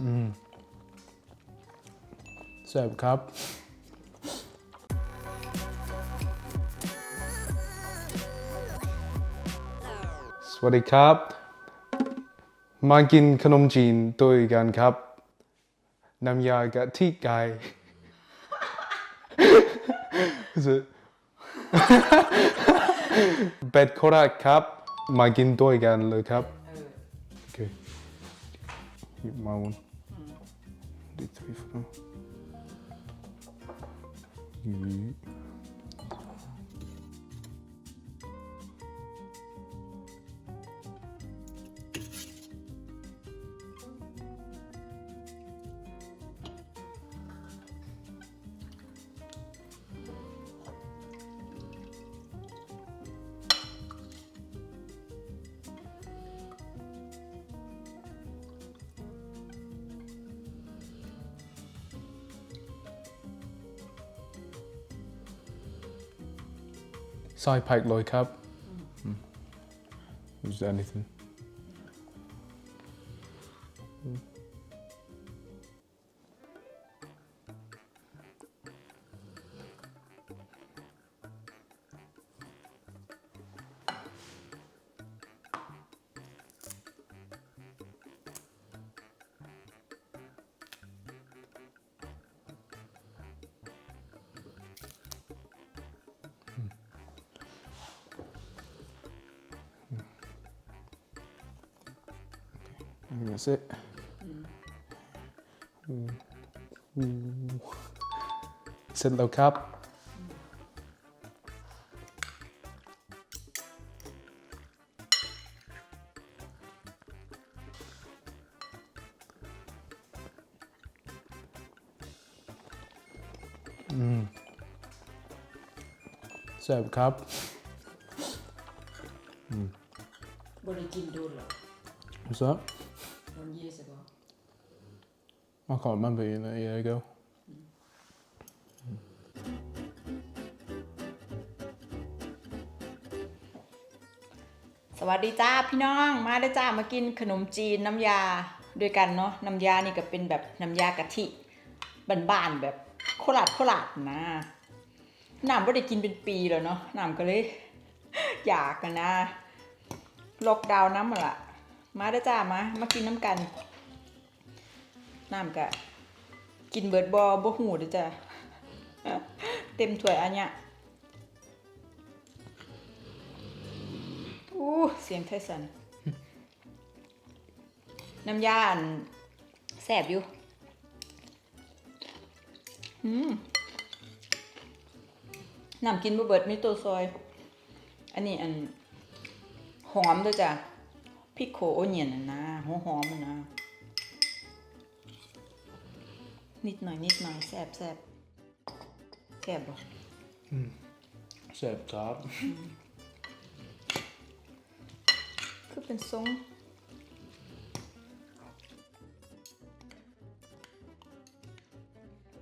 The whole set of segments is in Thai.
อืมแซ่บครับสวัสดีครับ มากินขนมจีนด้วยกันครับ น้ำยากะทิไก่ Is it? เป็ดโคราชครับ มากินด้วยกันเลยครับ โอเคหยิบมาวัน อื มซอยผักเลยครับอืม Is there anything? อืม That's it. อืมอืมเสร็จแล้วครับอืมแซ่บครับบริกินโดนหรอ What's that? I can't remember you a year ago. สวัสดีจ้าพี่น้อง มาได้จ้ามากินขนมจีนน้ำยาด้วยกันเนาะน้ำยานี่ก็เป็นแบบน้ำยากะทิบ้านๆแบบโคราดโคราดนะน้ำก็ได้กินเป็นปีแล้วเนาะน้ำก็เลย อยากกันนะล็อกดาวน์น้ำมาละมาได้จ้ามามากินน้ำกัน น้ำกะกินเบิร์ดบอบ่หูเด้อจ้าเต็มถ้วยอันเนี้ยอู้เสียงไทสัน น้ำยาอันแสบอยู่อืมน้ำกินบะเบิดมีตัวซอย อันนี้อันหอมด้วยจ้ะพริกโคโอเนียนนะหัวหอมๆนะ นะนิดหน่อยนิดหน่อยแสบแสบแสบบ่แซ่บครับคือเป็นทรง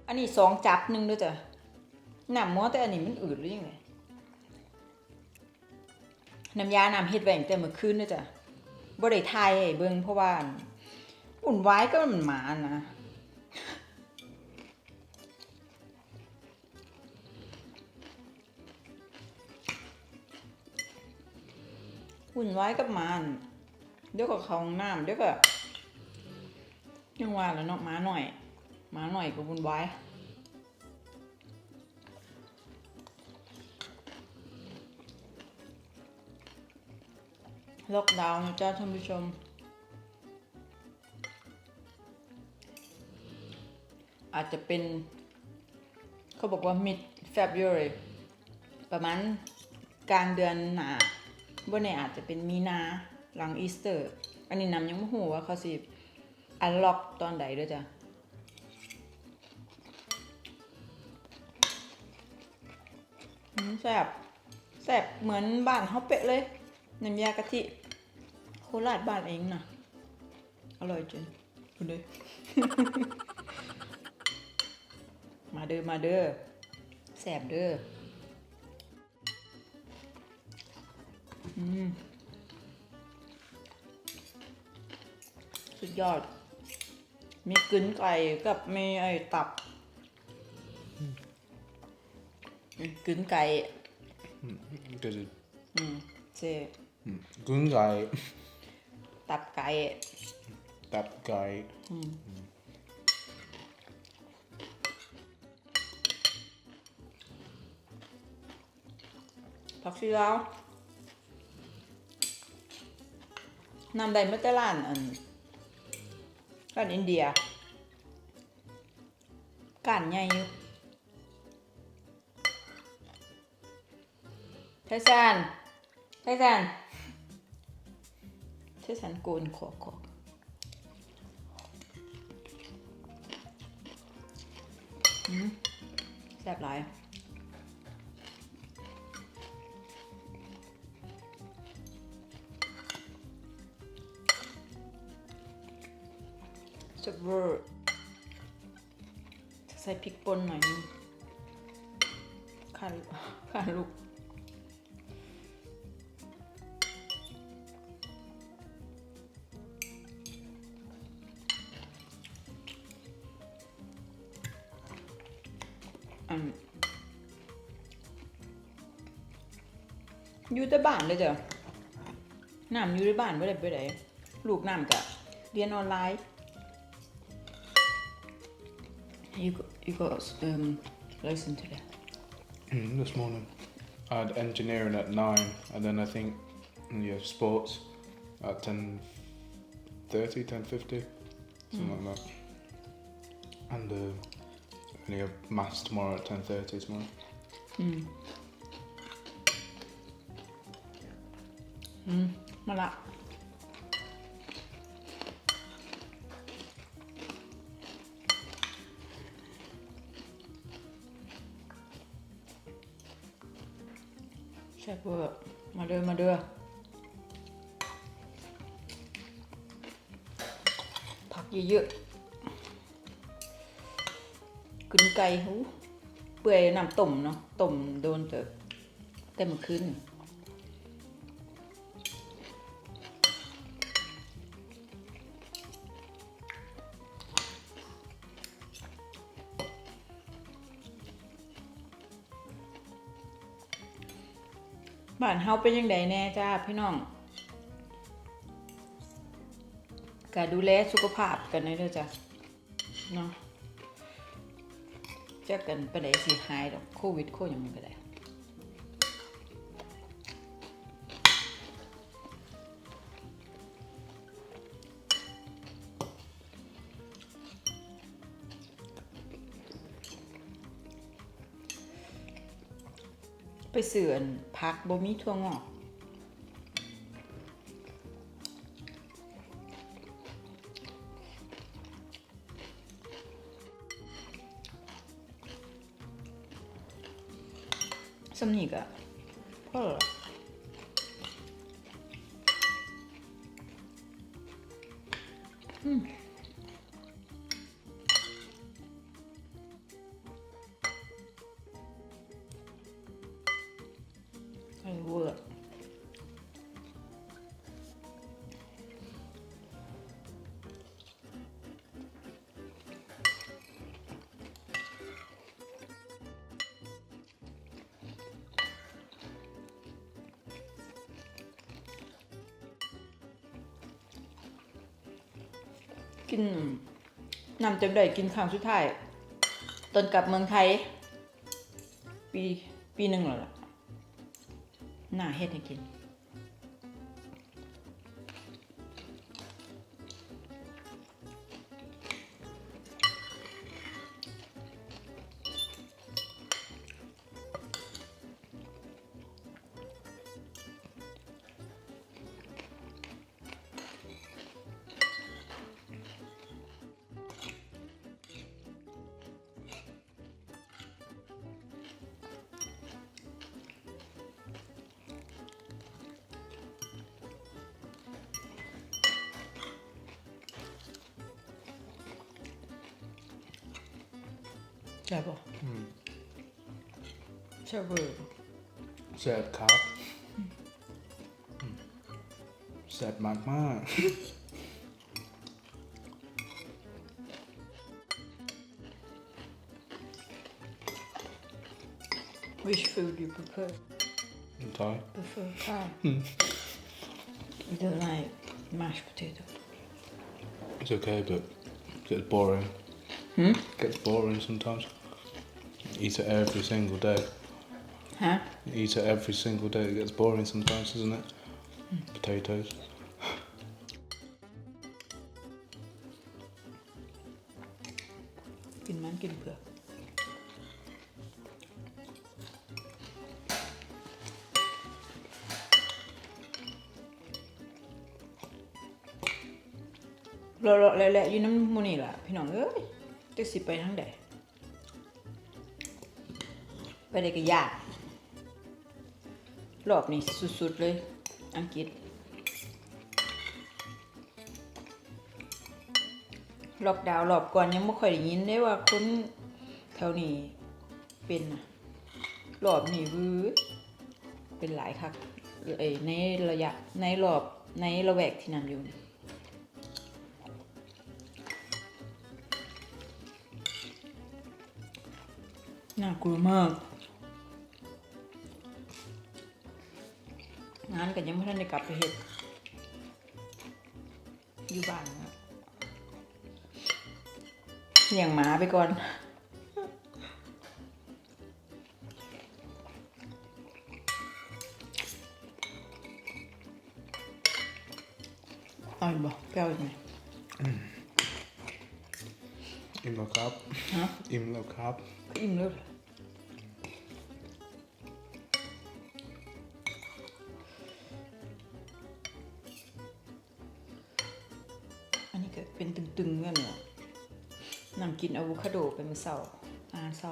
อันนี้สองจับหนึ่งด้วยจ้ะหนำมัวแต่อันนี้มันอืดหรือยังไงน้ำยาน้ำเฮ็ดแหว่งแต่เมื่อคืนด้วยจ้ะบ่ได้ทายให้เบิ่งเพราะว่าอุ่นไว้ก็มันหมานะ หุ่นไว้กับมานเดี๋ยวก็เขาห้องน้ำเดี๋ยวก็ยังว่าแล้วเนาะหมาหน่อยหมาหน่อยกับวุ่นวายล็อกดาวน์นะจ้าท่านผู้ชม อาจจะเป็น เขาบอกว่า mid February ประมาณกลางเดือนหนา บ่เนี่อาจจะเป็นมีนาหลังอีสเตอร์ อันนี้น้ำยังไม่หูว่าเขาสิอันล็อกตอนใดด้วยจ้ะแซ่บแซ่บเหมือนบ้านเขาเป๊ะเลยน้ำยากะทิโคราชบ้านเองน่ะอร่อยจริงดูเลยมาเด้อมาเด้อแซ่บเด้อ สุดยอด มีกึนไก่กับมีไอ้ตับมีกึนไก่ Good. อืมเจ Gun guy. ตับไก่ That guy. ผักชีลาว นำใดเมาแต่ร้านอันร้านอินเดียก้านใหญ่อยู่ไทซันไทซันไทซันโกนขอขอแซ่บหลาย จะเวอร์ใส่พริกป่นหน่อยนึงขาลูกขาลูกอันอยู่แต่บ้านเลยจ้ะน้ำอยู่ในบ้านไม่ได้ไปไหนลูกน้ำกะเรียนออนไลน์ You got, you got um, listen. Mm, this morning, I had engineering at nine, and then I think yeah, sports at 10.30, 10.50, something mm. like that. And uh, have maths tomorrow at 10.30 tomorrow. Mm. Mm, I ช่บเวอร์มาเด้อมาเด้อผักเยอะๆกึนไก่หูเปื่อยน้ำต้มเนาะต้มโดนเตอะแต่เมื่อคืน เฮาเป็นยังไงแน่จ้าพี่น้องก็ดูแลสุขภาพกันนะเด้วยจ้ะเนาะจะกันไปไหนสิหายดอกโควิดโคอย่างมันก็ได้ เสื่อนพักบ่มีทั่วงอกสำนีกอะพอเห กินนำจำได้กินครั้งสุดท้ายตอนกลับเมืองไทย ปีปีหนึ่งหรอล่ะหน้าเฮ็ดให้กิน บ่อืมเชื่อเบอร์แสบครับแสบมากมาก hmm. hmm. which food you prefer? I'm prefer Thai. Hmm. you don't like mashed potato? It's okay, but it gets boring. Hmm? Gets boring sometimes Eat it every single day. ฮะ Eat it every single day. It gets boring sometimes, doesn't it? Potatoes. กินมันกินเผือกรอๆแหละๆอยู่น้ำหมูนี่ล่ะ พี่น้องเอ้ยจะสิไปทางใด ไปได้ก็ยาก รอบนี้สุดๆเลย อังกฤษล็อกดาวรอบก่อนยังไม่ค่อยได้ยินได้ว่าคนแถวนี้เป็นนะรอบนี้วื้อเป็นหลายคักในระยะในรอบในระแวกที่นั่นอยู่นี่น่ากลัวมาก งานกันยังไม่ทันได้กลับไปเฮ็ดอยู่บ้านนะเลี้ยงหมาไปก่อนเอาอีกบ่แป้วอีกไหม Im แล้วครับ ฮะ Im แล้วครับก็อิ่มแล้วเหรอ เป็นตึงๆกันเนาะนั่งกินอะโวคาโดเปมื้อเช้าอาหารเช้า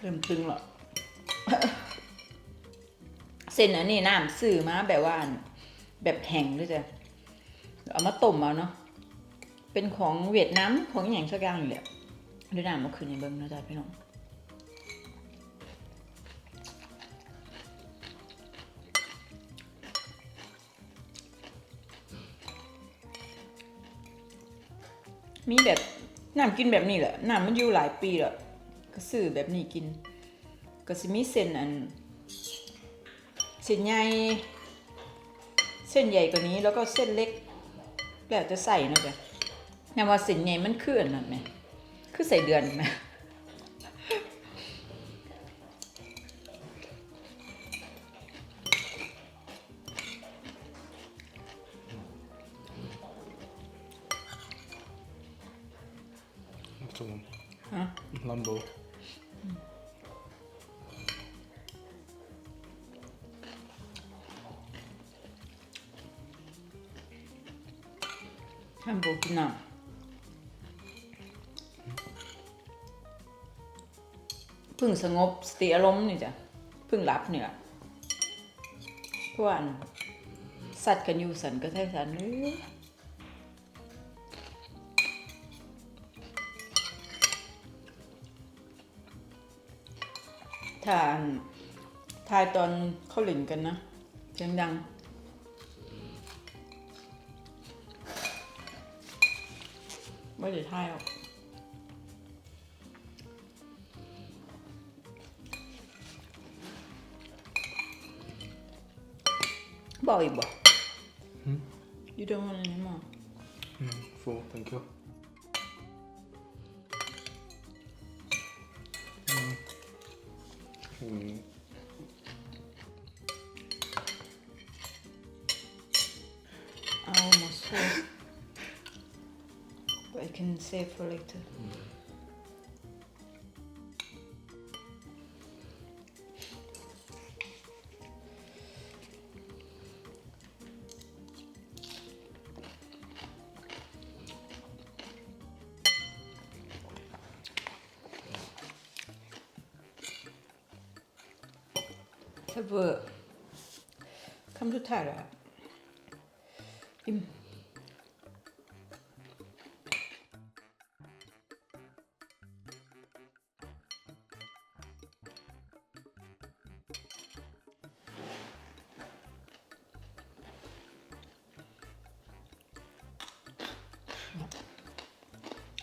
เริ่มตึงแล้วเส้นอันนี้น้ำซื้อมาแบบว่าแบบแห้งด้วยจ้ะเอามาต้มเอาเนาะเป็นของเวียดนามของอย่างสักอย่างอยู่แหละด้วยน้ำมาคืนในเบิ้งนะจ๊ะพี่น้องมีแบบน้ำกินแบบนี้แหละน้ำมันอยู่หลายปีแล้ว ก็ซื้อแบบนี้กิน ก็สิมีเส้นอันเส้นใหญ่เส้นใหญ่กว่านี้แล้วก็เส้นเล็ก แล้วจะใส่นะจ๊ะแต่ว่าเส้นใหญ่มันคืออันนั่นไหมคือใส่เดือนไหม เพึ่งสงบสติอารมณ์นี่จ้ะเพึ่งรับเนี่ยเพราะว่าอันสัตว์กันอยู่สันก็ใช่สันเอ้ยถ้านทายตอนเข้าหลินกันนะเสียงดังไม่ได้ทายหรอก Boy, boy. Hmm? You don't want any more? Mm, full, thank you. Mm. Mm. I almost full. but I can save for later. Mm. บเวอร์คำสุดท้ายแล้วอะอิ่ม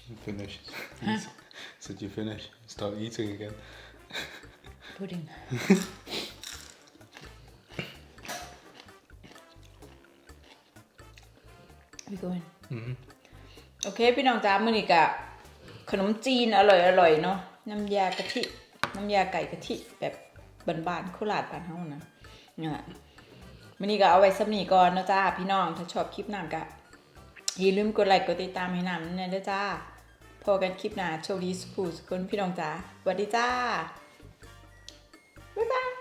You finished. Said you finish. Start eating again. pudding we going hmm โอเค พี่น้องจ้ามื้อนี้กะขนมจีนอร่อยอร่อยๆเนาะน้ำยากะทิ น้ำยาไก่กะทิแบบบ้านๆโคราชบ้านเฮานะเนี่ยมื้อนี้ก็เอาไว้สำนีก่อนเนาะจ้าพี่น้องถ้าชอบคลิปหน้ากะอย่าลืมกดไลค์กดติดตามให้นำเนี่ยเด้อจ้าพอกันคลิปหน้าโชคดีสุขสุขคนพี่น้องจ้าสวัสดีจ้าบ๊ายบาย